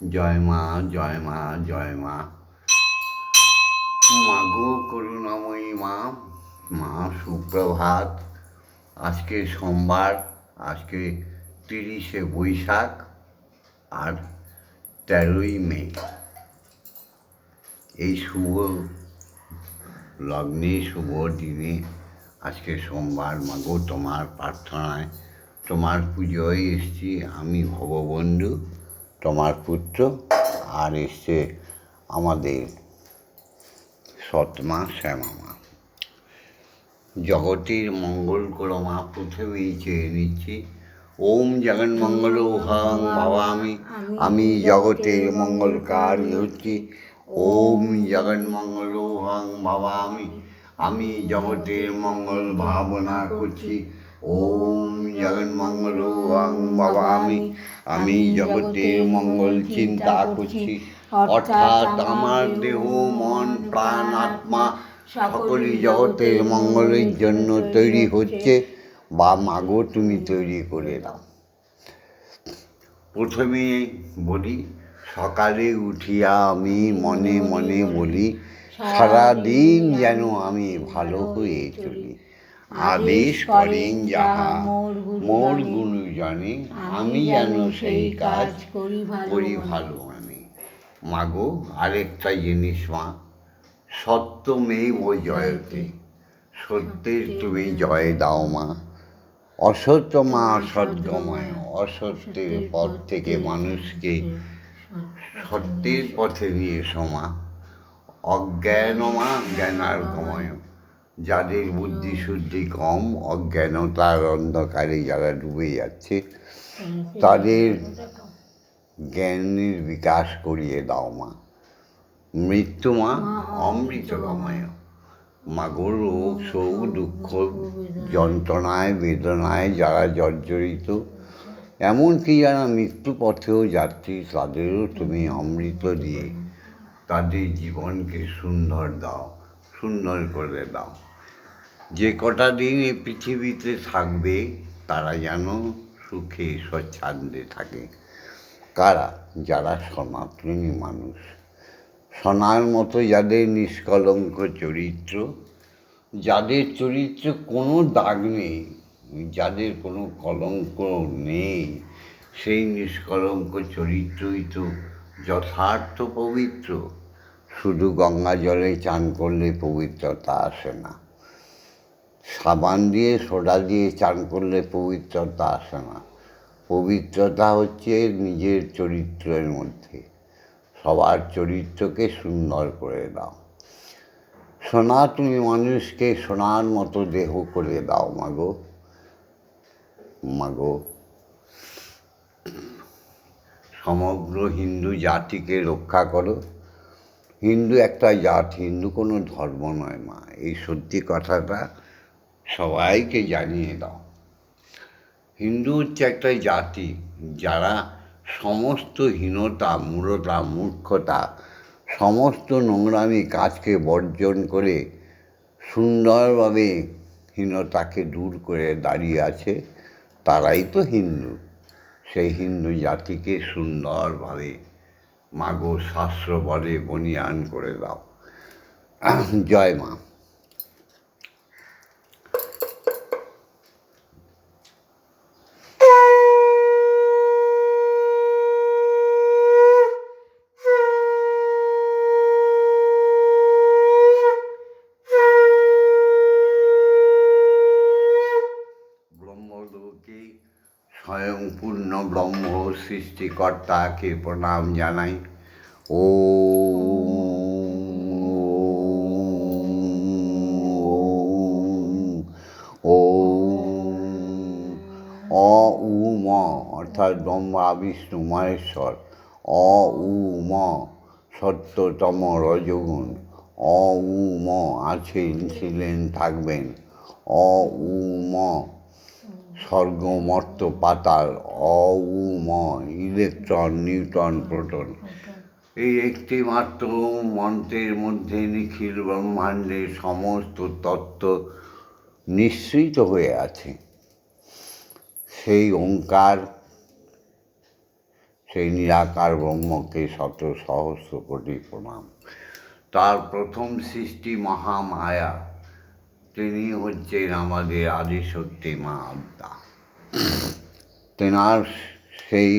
জয় মা জয় মা জয় মা। মাগো করুণাময়ী মা মা সুপ্রভাত। আজকে সোমবার, আজকে তিরিশে বৈশাখ আর তেরোই মে। এই শুভ লগ্নে, শুভ দিনে আজকে সোমবার, মাগো তোমার প্রার্থনায় তোমার পুজোয় এসছি আমি ভববন্ধু। তোমার পুত্র আর এসছে আমাদের সৎমা শ্যামামা। জগতের মঙ্গল করো মা প্রথমেই চেয়ে নিচ্ছি। ওম জগন মঙ্গল হং ভবামি। আমি জগতের মঙ্গলকারী হচ্ছি। ওম জগন মঙ্গল হং ভবামি। আমি জগতের মঙ্গল ভাবনা করছি। ওম জগন মঙ্গল হং ভবামি। আমি জগতের মঙ্গল চিন্তা করছি। অর্থাৎ আমার দেহ মন প্রাণ আত্মা সকলই জগতের মঙ্গলের জন্য তৈরি হচ্ছে বা মাগো তুমি তৈরি করে দাও। প্রথমে বলি সকালে উঠিয়া আমি মনে মনে বলি সারাদিন যেন আমি ভালো হয়ে চলি। আদেশ করেন যাহা মোর গুণজনে আমি যেন সেই কাজ করি ভালো করি ভালো আমি মাগো আরেকটা জিনিস মা সত্য মেয়ে সত্যমেব জয়তে সত্যের তুমি জয় দাও মা। অসত্য মা অসৎগময় অসত্যের পথ থেকে মানুষকে সত্যের পথে নিয়ে সমা অজ্ঞান মা জ্ঞানার গময় যাদের বুদ্ধি শুদ্ধি কম, অজ্ঞানতার অন্ধকারে যারা ডুবে যাচ্ছে, তাদের জ্ঞানের বিকাশ করিয়ে দাও মা। মৃত্যু মা অমৃতগময় মা রোগ, শোক, দুঃখ, যন্ত্রণায়, বেদনায় যারা জর্জরিত, এমনকি যারা মৃত্যু পথেও যাত্রী, তাদেরও তুমি অমৃত দিয়ে তাদের জীবনকে সুন্দর দাও, সুন্দর করে দাও। যে কটা দিন এই পৃথিবীতে থাকবে, তারা যেন সুখে, স্বচ্ছন্দে থাকে। কারা? যারা সনাতনী মানুষ। সোনার মতো যাদের নিষ্কলঙ্ক চরিত্র, যাদের চরিত্র কোনো দাগ নেই, যাদের কোনো কলঙ্ক নেই, সেই নিষ্কলঙ্ক চরিত্রই তো যথার্থ পবিত্র। শুধু গঙ্গা জলে চান করলে পবিত্রতা আসে না। সাবান দিয়ে সোডা দিয়ে চান করলে পবিত্রতা আসে না। পবিত্রতা হচ্ছে নিজের চরিত্রের মধ্যে। সবার চরিত্রকে সুন্দর করে দাও। সোনা, তুমি মানুষকে সোনার মতো দেহ করে দাও মাগো মাগো সমগ্র হিন্দু জাতিকে রক্ষা করো। হিন্দু একটা জাত, হিন্দু কোনো ধর্ম নয়, মা। এই সত্যি কথাটা সবাইকে জানিয়ে দাও। হিন্দু হচ্ছে একটা জাতি যারা সমস্ত হীনতা, মূঢ়তা, মূর্খতা, সমস্ত নোংরামি কাজকে বর্জন করে সুন্দরভাবে হীনতাকে দূর করে দাঁড়িয়ে আছে, তারাই তো হিন্দু। সেই হিন্দু জাতিকে সুন্দরভাবে মাগো শাস্ত্র বলে বনিয়ান করে দাও। জয় মা ব্রহ্মলোকে স্বয়ং পূর্ণ ব্রহ্ম সৃষ্টিকর্তাকে প্রণাম জানাই ও ও অ উ অর্থাৎ ব্রহ্মা বিষ্ণু মহেশ্বর অ উ ম সত্যতম রজগুণ অ উ ম আছেন ছিলেন থাকবেন অ উ ম স্বর্গমর্ত পাতাল অ উ ম ইলেকট্রন নিউটন প্রোটন। এই একটি মাত্র মন্ত্রের মধ্যে নিখিল ব্রহ্মাণ্ডের সমস্ত তত্ত্ব নিশ্চিত হয়ে আছে। সেই ওঙ্কার, সেই নিরাকার ব্রহ্মকে শত সহস্র কোটি প্রণাম। তার প্রথম সৃষ্টি মহামায়া। তিনি হচ্ছেন আমাদের আদিশক্তি মা আদ্যা। তেনার সেই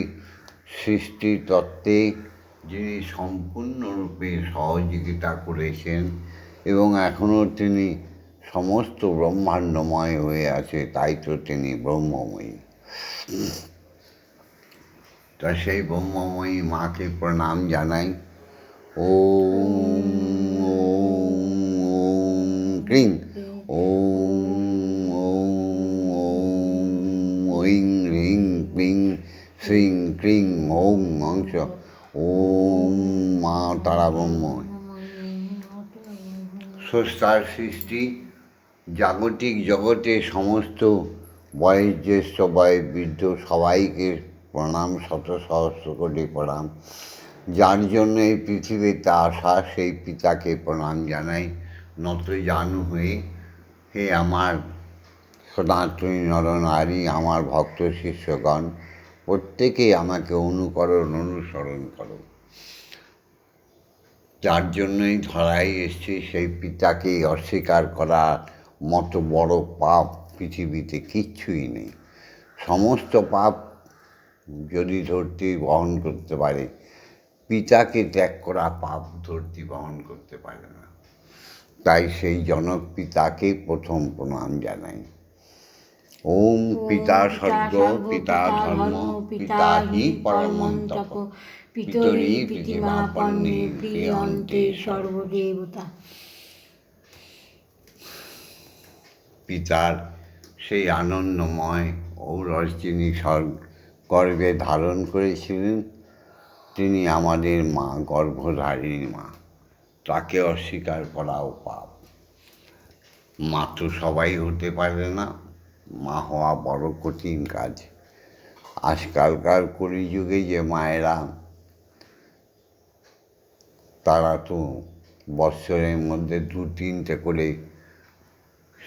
সৃষ্টি তত্ত্বে যিনি সম্পূর্ণরূপে সহযোগিতা করেছেন এবং এখনও তিনি সমস্ত ব্রহ্মাণ্ডময় হয়ে আছে, তাই তো তিনি ব্রহ্মময়ী। তা সেই ব্রহ্মময়ী মাকে প্রণাম জানাই। ও ক্রিং ওম ঐং ক্রিং ক্রিং ওং অংশ ওম মা তারা ব্রহ্ম স্রষ্টার সৃষ্টি জাগতিক জগতে সমস্ত বয়স জ্যেষ্ঠ বৃদ্ধ সবাইকে প্রণাম শত সহস্র কোটি প্রণাম যার জন্য এই পৃথিবীতে আসা সেই পিতাকে প্রণাম জানাই নত জানু হয়ে হে আমার সনাতনী নরনারী, আমার ভক্ত শিষ্যগণ, প্রত্যেকেই আমাকে অনুকরণ, অনুসরণ করো। যার জন্যই ধরাই এসছি, সেই পিতাকে অস্বীকার করার মতো বড় পাপ পৃথিবীতে কিচ্ছুই নেই। সমস্ত পাপ যদি ধরতি বহন করতে পারে, পিতাকে ত্যাগ করা পাপ ধরতি বহন করতে পারে না। তাই সেই জনক পিতাকে প্রথম প্রণাম জানাই। ওম পিতা স্বর্গ পিতা ধর্ম পিতা হি পরমন্তপ। পিতরি পৃথিবাপন্নে প্রিয়ন্তে সর্বদেবতা। পিতার সেই আনন্দময় ঔরস যিনি স্বর্গ গর্ভে ধারণ করেছিলেন। তিনি আমাদের মা গর্ভধারিণী মা। তাকে অস্বীকার করাও পাপ। মা তো সবাই হতে পারে না, মা হওয়া বড় কঠিন কাজ। আজকালকার কলিযুগে যে মায়েরা, তারা তো বৎসরের মধ্যে দু তিনটে করে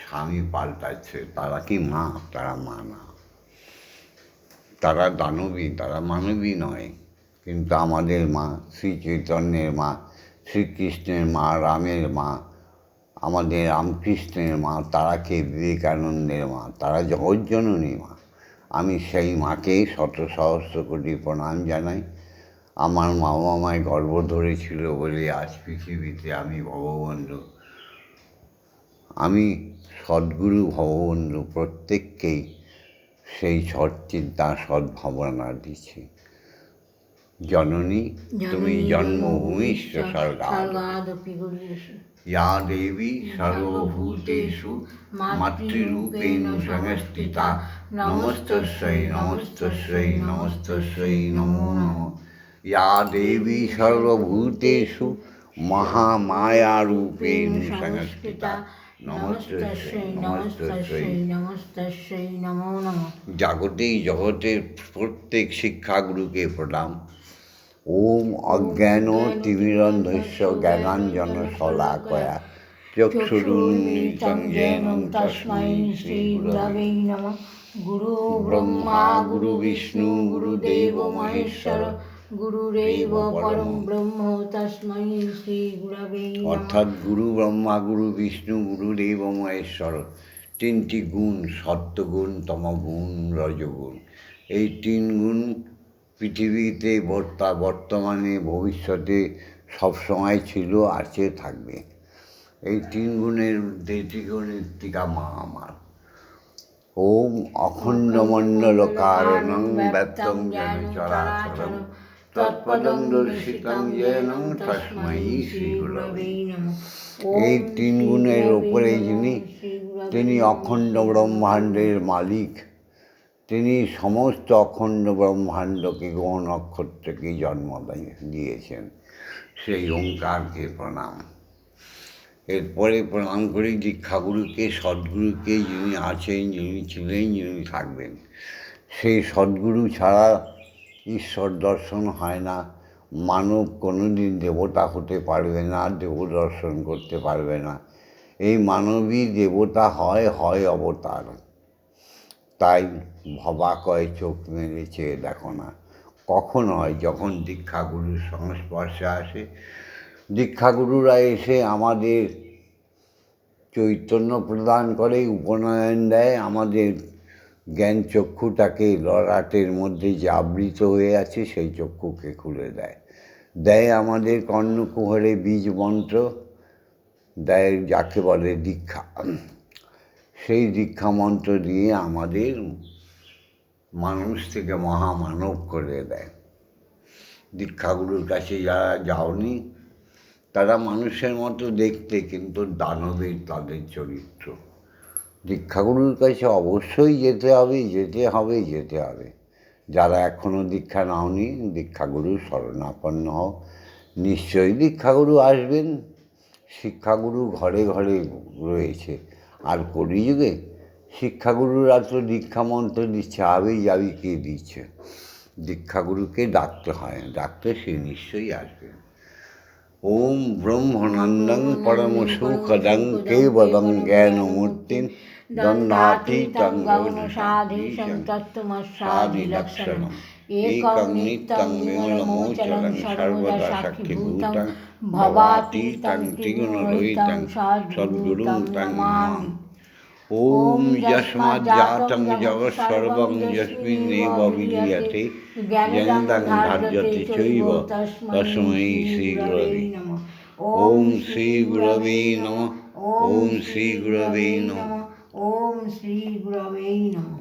স্বামী পাল্টাচ্ছে। তারা কি মা? তারা মা না। তারা দানবী, তারা মানবী নয়। কিন্তু আমাদের মা শ্রী চৈতন্যের মা শ্রীকৃষ্ণের মা, রামের মা, আমাদের রামকৃষ্ণের মা তারা কে বিবেকানন্দের মা, তারা জগজ্জননী মা। আমি সেই মাকেই শত সহস্র কোটি প্রণাম জানাই। আমার মা আমায় গর্ব ধরেছিল বলে আজ পৃথিবীতে আমি ভগবন্ধু। আমি সদ্গুরু ভগবন্ধু প্রত্যেককেই সেই সৎচিন্তা সদ্ভাবনা দিচ্ছি। জননী তুমি জন্মভূমিশ্চ স্বর্গা ইয়া দেবী সর্বভূতেষু মাতৃরূপেণ সংস্থিতা নমস্তস্যৈ নমস্তস্যৈ নমস্তস্যৈ নমো নম। ইয়া দেবী সর্বভূতেষু মহামায়ারূপেণ সংস্থিতা জাগতে জগতের প্রত্যেক শিক্ষাগুরুকে প্রণাম। ওম অজ্ঞান তিমিরন্ধস্য জ্ঞানাঞ্জন শলাকয়া। চক্ষুরুন্মিলিতং যেন তস্मै শ্রী গুরবে নমঃ। গুরু ব্রহ্মা গুরু বিষ্ণু গুরুদেব মহেশ্বর গুরুরেব পরম ব্রহ্ম তস্मै শ্রী গুরবে অর্থাৎ গুরু ব্রহ্মা গুরু বিষ্ণু গুরুদেব মহেশ্বর তিনটি গুণ সত্যগুণ তমগুণ রজগুণ। এই তিন গুণ পৃথিবীতে বর্তা, বর্তমানে, ভবিষ্যতে সবসময় ছিল আছে থাকবে। এই তিন গুণের মধ্যে গুণের টিকা মা আমার। ওম অখণ্ডমণ্ডল কারণং ব্যক্তং যেন চরাচরম তৎপদং দর্শিতং এই তিন গুণের ওপরে যিনি, তিনি অখণ্ড ব্রহ্মাণ্ডের মালিক তিনি সমস্ত অখণ্ড ব্রহ্মাণ্ডকে গ্রহ নক্ষত্রকে জন্ম দিয়েছেন। সেই ওঙ্কারকে প্রণাম। এরপরে প্রণাম করি দীক্ষাগুরুকে, সদ্গুরুকে, যিনি আছেন, যিনি ছিলেন, যিনি থাকবেন। সেই সদ্গুরু ছাড়া ঈশ্বর দর্শন হয় না। মানব কোনো দিন দেবতা হতে পারবে না, দেব দর্শন করতে পারবে না। এই মানবী দেবতা হয় হয় অবতার। তাই ভবা কয় চোখ মেরে চেয়ে দেখো না। কখন হয় যখন দীক্ষাগুরুর সংস্পর্শে আসে? দীক্ষাগুরুরা এসে আমাদের চৈতন্য প্রদান করে, উপনয়ন দেয়। আমাদের জ্ঞান চক্ষুটাকে ললাটের মধ্যে যে আবৃত হয়ে আছে, সেই চক্ষুকে খুলে দেয়। দেয় আমাদের কর্ণকুহরে বীজ মন্ত্র, দেয় যাকে বলে দীক্ষা। সেই দীক্ষা মন্ত্র দিয়ে আমাদের মানুষ থেকে মহামানব করে দেয়। দীক্ষাগুরুর কাছে যারা যাওনি, তারা মানুষের মতো দেখতে কিন্তু দানবের তাদের চরিত্র। দীক্ষাগুরুর কাছে অবশ্যই যেতে হবে যেতে হবে যেতে হবে। যারা এখনও দীক্ষা নাওনি, দীক্ষাগুরু শরণাপন্ন হও। নিশ্চয়ই দীক্ষাগুরু আসবেন। শিক্ষাগুরু ঘরে ঘরে রয়েছে। আর কলিযুগে শিক্ষাগুরুরা তো দীক্ষামন্ত্র দিচ্ছে, আবেই যাবি কে দিচ্ছে? দীক্ষাগুরুকে ডাকতে হয়, ডাকতে সে নিশ্চয়ই আসবে। ওম ব্রহ্মানন্দং পরম সুখদং কেবলং জ্ঞানমূর্তিং দণ্ডাতীতং সাধীশং তং एकं नित्यं विमलमोचनं सर्वदा ॐ यस्माज्जातं जगत्सर्वं यस्मिन्नेव विलीयते जनितं धार्यते चैव तस्मै श्रीगुरवे ॐ श्रीगुरवे नमः ॐ श्रीगुरवे नमः ॐ श्रीगुरवे नमः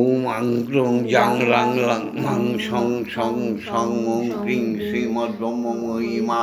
ॐ अङ्क्लुं यां रां लङ् मां सं सं सं ॐ क्रीं श्रीमद्ब्रह्ममयीमा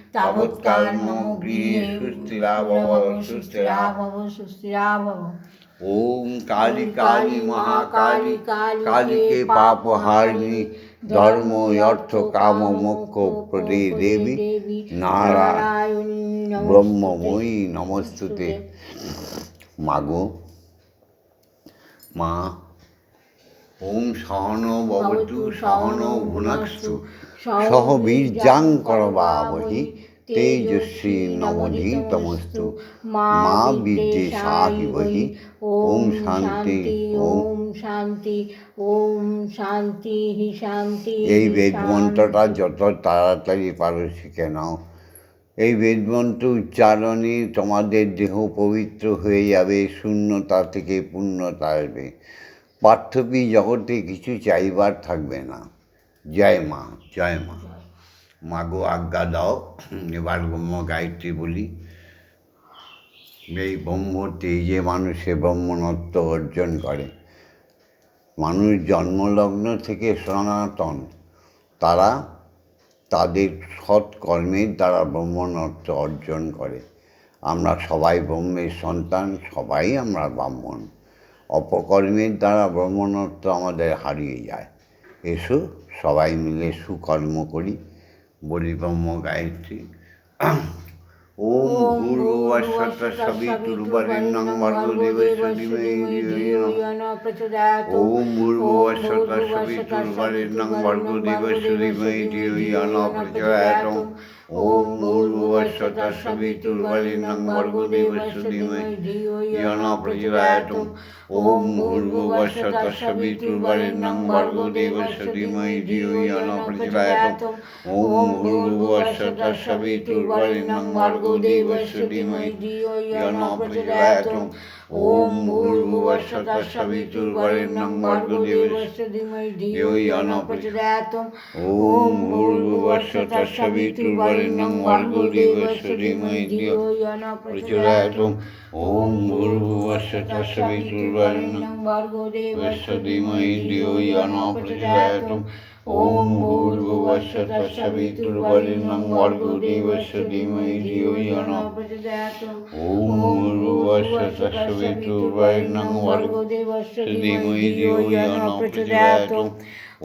তাবৎকাল গৃহে ওম কালী কালী মহাকালী কালীকে পাপ হারিণী ধর্ম অর্থ কাম মোক্ষ প্রদে দেবী নারায়ণী ব্রহ্মময়ী নমস্তুতে মাগো মা ওম সহন ভবতু সহন ভুনস্তু সহ বীর্যাং করবাবহি তেজস্বী নবধীতমস্তু মা বিদ্যে সাহিবহি ওম শান্তি ওম শান্তি ওম শান্তি হি শান্তি। এই বেদ মন্ত্রটা যত তাড়াতাড়ি পারো শিখে নাও। এই বেদ মন্ত্র উচ্চারণে তোমাদের দেহ পবিত্র হয়ে যাবে শূন্যতা থেকে পূর্ণতা আসবে। পার্থবী জগতে কিছু চাইবার থাকবে না? জয় মা জয় মা। মাগো আজ্ঞা দাও। এবার ব্রহ্ম গায়ত্রী বলি, এই ব্রহ্ম তেজে মানুষে ব্রহ্মণত্ব অর্জন করে। মানুষ জন্মলগ্ন থেকে সনাতন, তারা তাদের সৎ কর্মের দ্বারা ব্রহ্মণত্ব অর্জন করে। আমরা সবাই ব্রহ্মের সন্তান, সবাই আমরা ব্রাহ্মণ। অপকর্মের দ্বারা ব্রহ্মণত্ব আমাদের হারিয়ে যায়। এসো সবাই মিলে সুকর্ম করি বলি ব্রহ্ম গায়ত্রী ओम भूर्भुवस्वतस्वितुर्वरेण्यं ओम भूर्भुवस्वतस्वितुर्वरेण्यं भर्गुदेवस्वधिमहिधिर्याना प्रचोदयात्। ओम भूर्भुवस्वतस्वितुर्वरेण्यं भर्गुदेवस्वधिमहिधिर्याना प्रचोदयात्। ओम भूर्भुवस्वतस्वितुर्वरेण्यं भर्गुदेवस्वधिमहिधिर्याना प्रचोदयात्। ओम भूर्भुवस्वतस्वितुर्वरेण्यं भर्गु today worshiping my dear, you are not preserved ওম ভূর্ভো অশ্বত সবিতুর্বরেণ্যং ভর্গদেবস্য ধীমহি ধিয়ো ন প্রচোদয়াৎ ওম ভূর্ভুবস্য তৎসবিতুর্বরেণ্যং ভর্গদেবস্য ধিয়ো ন প্রচোদয়াৎ ওম ভূর্ভুবস্য তৎসবিতুর্বরেণ্যং ভর্গদেবস্য ধীমহি ধিয়ো ন প্রচোদয়াৎ ওম ভূর্ভুবস্য তৎসবিতুর্বরেণ্যং ভর্গদেবস্য ধীমহি ধিয়ো ন প্রচোদয়াৎ ওম ভূর্ভুবস্য विष्णुर्वैर्णं वर्गदेवश्रीमयि धियो न प्रचोदयात् ॐ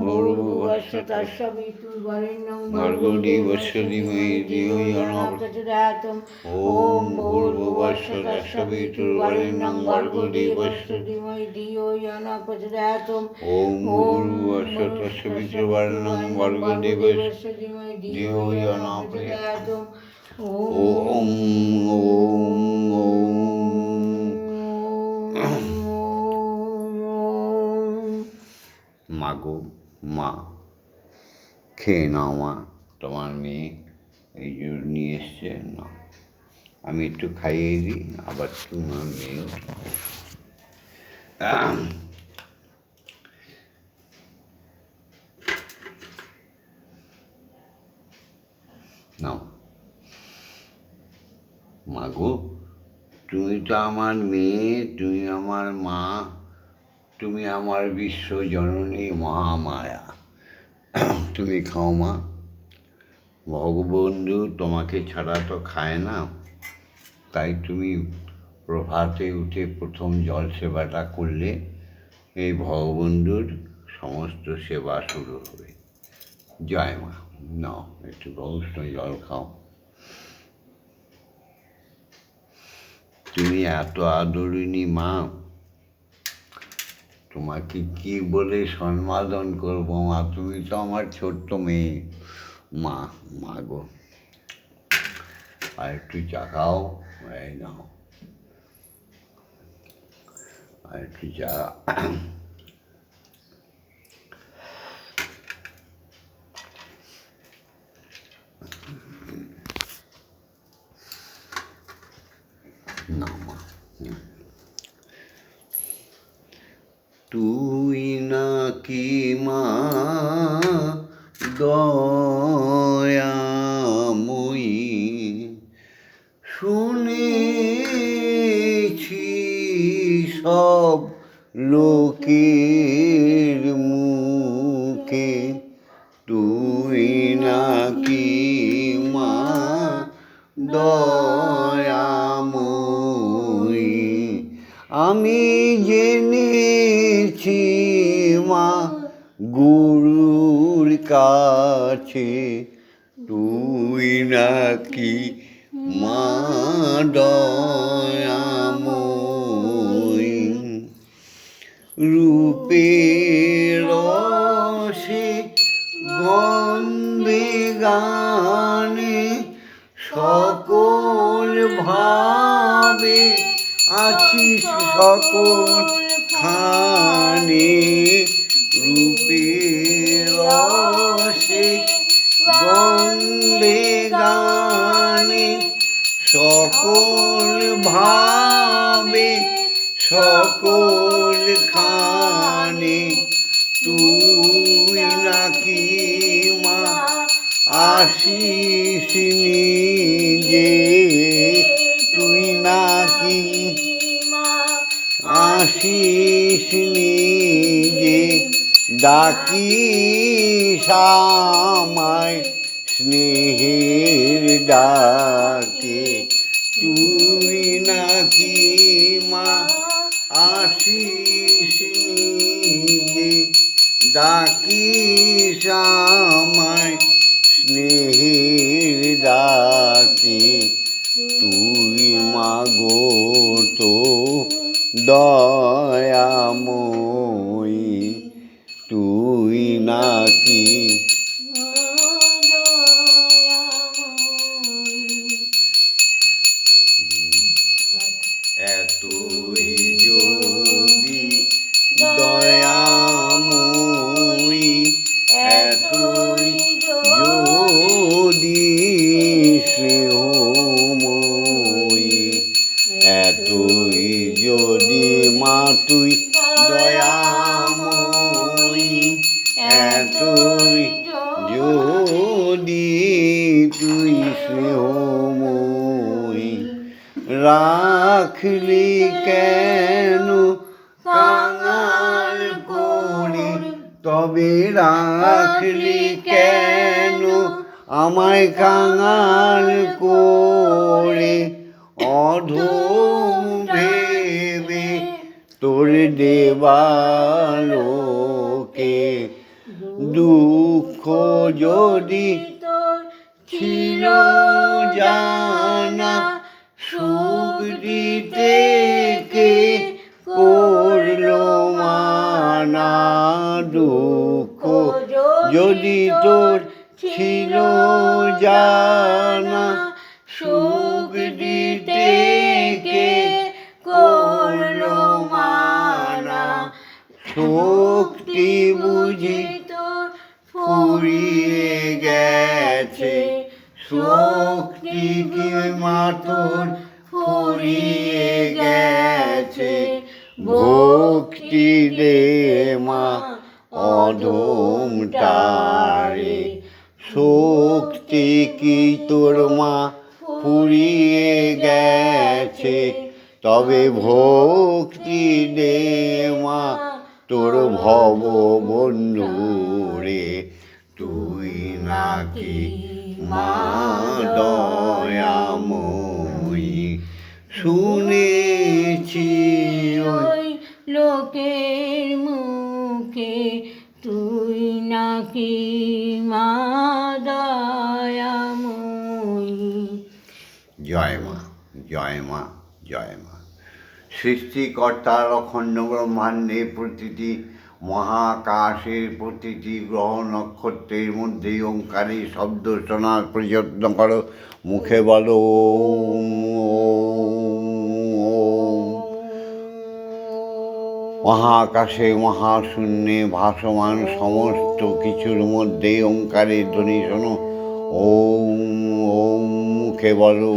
भूर्भुवस्वतस्वितुर्वरेण्यं भर्गदेवश्रीमयि धियो न प्रचोदयात् ॐ भूर्भुवस्वतस्वितुर्वरेण्यं भर्गदेवश्रीमयि धियो न प्रचोदयात् ॐ भूर्भुवस्वतस्वितुर्वरेण्यं भर्गदेवश्रीमयि धियो न प्रचोदयात् ॐ ॐ ॐ মাগো, মা, খেয়ে নাও, মা। তোমার মেয়ে এই জন্য নিয়ে এসছে না আমি একটু খাইয়ে দিই, আবার তোমার মেয়ে নাও। মাগো তুমি তো আমার মেয়ে তুমি আমার মা, তুমি আমার বিশ্ব জননী মহামায়া। তুমি খাও মা। ভগবন্ধু তোমাকে ছাড়া তো খায় না। তাই তুমি প্রভাতে উঠে প্রথম জল সেবাটা করলে এই ভগবন্ধুর সমস্ত সেবা শুরু হবে। জয় মা। নাও, একটু গৌষ্ণ জল খাও। তুমি এত আদরিনী মা। তোমাকে কি বলে সম্মাদন করব, মা? তুমি তো আমার ছোট্ট মেয়ে। মা মা গো, আর একটু চা খাও, এই নাও। আর একটু চা তুই নাকি মা? দয়াময়ী কাছে তুই নাকি মা দয়াময়ী? রূপের রসে গন্ধে গানে সকল ভাবে আছিস, সকল খানে রূপের রসে গন্ধে গানে সকল ভাবে, সকল খানে তুই নাকি মা আসিস নিজে, তুই নাকি আসিস নিজে। ডাকি সামায় স্নেহের ডাকে। তুই নাকি মা আসিস ডাকি সামায় স্নেহের ডাকে। তুই মাগো তো দয়াময়ী। তুই নাকি? এতই যদি দয়াময়ী এতই যদি স্নেহময়ী এতই যদি মা তুই রাখলি কেন? কাঙাল করি তবে রাখলি কেন? আমায় কাঙাল করে অধম ভেবে তোর দেবালো লোকে দুঃখ যদি তোর ছিল জানা যদি তোর ছিল জানা সুখ দিতে কে করল মানা? শক্তি বুঝি তোর ফুরিয়ে গেছে, শক্তি কি মাতর ফুরিয়ে গেছে? ভক্তি দে মা অধম শক্তি কি তোর মা ফুরিয়ে গেছে? তবে ভক্তি দে মা তোর ভব বন্ধু রে। তুই নাকি মা দয়াময়ী? শুনেছি ওই ওই লোকের মুখে তুই নাকি মা দয়াময়ী? জয় মা জয় মা জয় মা। সৃষ্টিকর্তার অখণ্ড ব্রহ্মাণ্ডে প্রতিটি মহাকাশের প্রতিটি গ্রহ নক্ষত্রের মধ্যে ওঙ্কারে শব্দ শোনার প্রযত্ন করো। মুখে বলো মহাকাশে মহাশূন্যে ভাসমান সমস্ত কিছুর মধ্যে ওঙ্কারের ধ্বনি শোনো। ওম ওম, মুখে বলো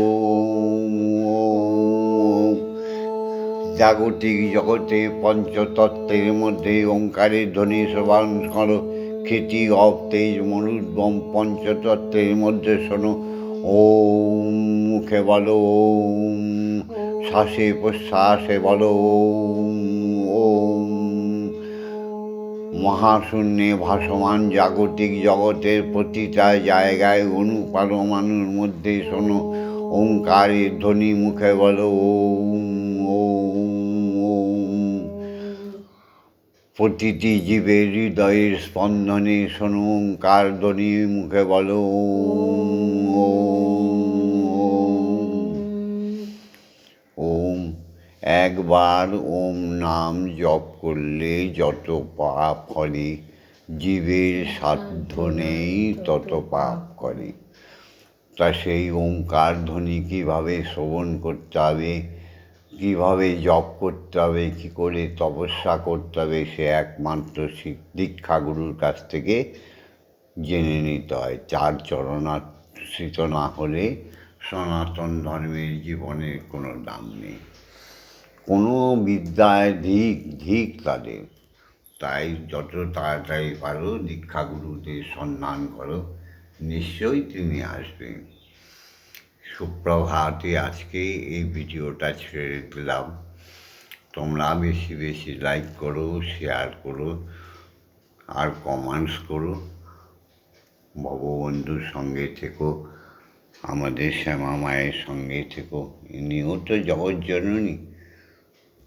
জাগতিক জগতে পঞ্চতত্ত্বের মধ্যে ওঙ্কারের ধ্বনি শ্রবণ করো। খ্যাতি অব, তেজ মনুদ্বম পঞ্চতত্ত্বের মধ্যে শোনো। ওম, মুখে বলো, ওম। শ্বাসে, প্রশ্বাসে বলো, ওম। মহাশূন্যে ভাসমান জাগতিক জগতের প্রতিটা জায়গায় অনুপারমাণুর মধ্যে শোনো। ওঙ্কারের ধ্বনি মুখে বলো, ওম প্রতিটি জীবের হৃদয়ের স্পন্দনে শোনো, ওঙ্কার ধ্বনি মুখে বলো ওম। একবার ওম নাম জপ করলে যত পাপ করে জীবের সাধ্য নেই তত পাপ করে। তা সেই ওঙ্কার ধ্বনি কীভাবে শ্রবণ করতে হবে, কীভাবে জপ করতে হবে, কী করে তপস্যা করতে হবে, সে একমাত্র দীক্ষাগুরুর কাছ থেকে জেনে নিতে হয়। চার চরণাশ্রিত না হলে সনাতন ধর্মের জীবনের কোনো দাম নেই। কোনো বিদ্যায় ধিক ধিক তাদের। তাই যত তাড়াতাড়ি পারো, দীক্ষাগুরুদের সন্ধান করো। নিশ্চয়ই তিনি আসবেন। সুপ্রভাতে আজকে এই ভিডিওটা ছেড়ে দিলাম। তোমরা বেশি বেশি লাইক করো শেয়ার করো, আর কমেন্টস করো। ভগবন্ধুর সঙ্গে থেকো, আমাদের শ্যামা মায়ের সঙ্গে থেকো। ইনিও তো জগৎজননী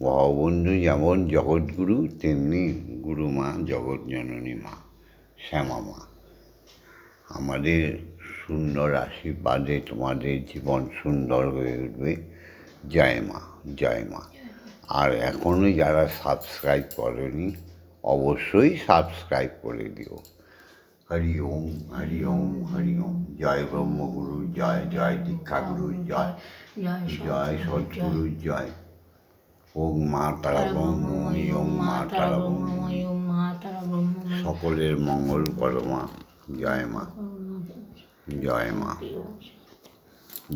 ভগবন্ধু যেমন জগৎগুরু তেমনি গুরুমা জগৎজননী মা শ্যামা মা। আমাদের সুন্দর আশীর্বাদে তোমাদের জীবন সুন্দর হয়ে উঠবে। জয় মা জয় মা। আর এখনও যারা সাবস্ক্রাইব করেনি অবশ্যই সাবস্ক্রাইব করে দিও। হরি ওম হরি ওম হরি ওম। জয় ব্রহ্মগুরু জয় জয় দীক্ষাগুরু জয় জয় সদ্গুরু জয়। ওম মা তারা ব্রহ্মময়ী মা তারা ব্রহ্মময়ী মা। তারা ব্রহ্মময়ী সকলের মঙ্গল করো মা জয় মা। জয় মা।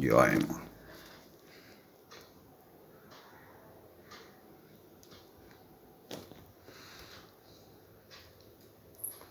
জয় মা।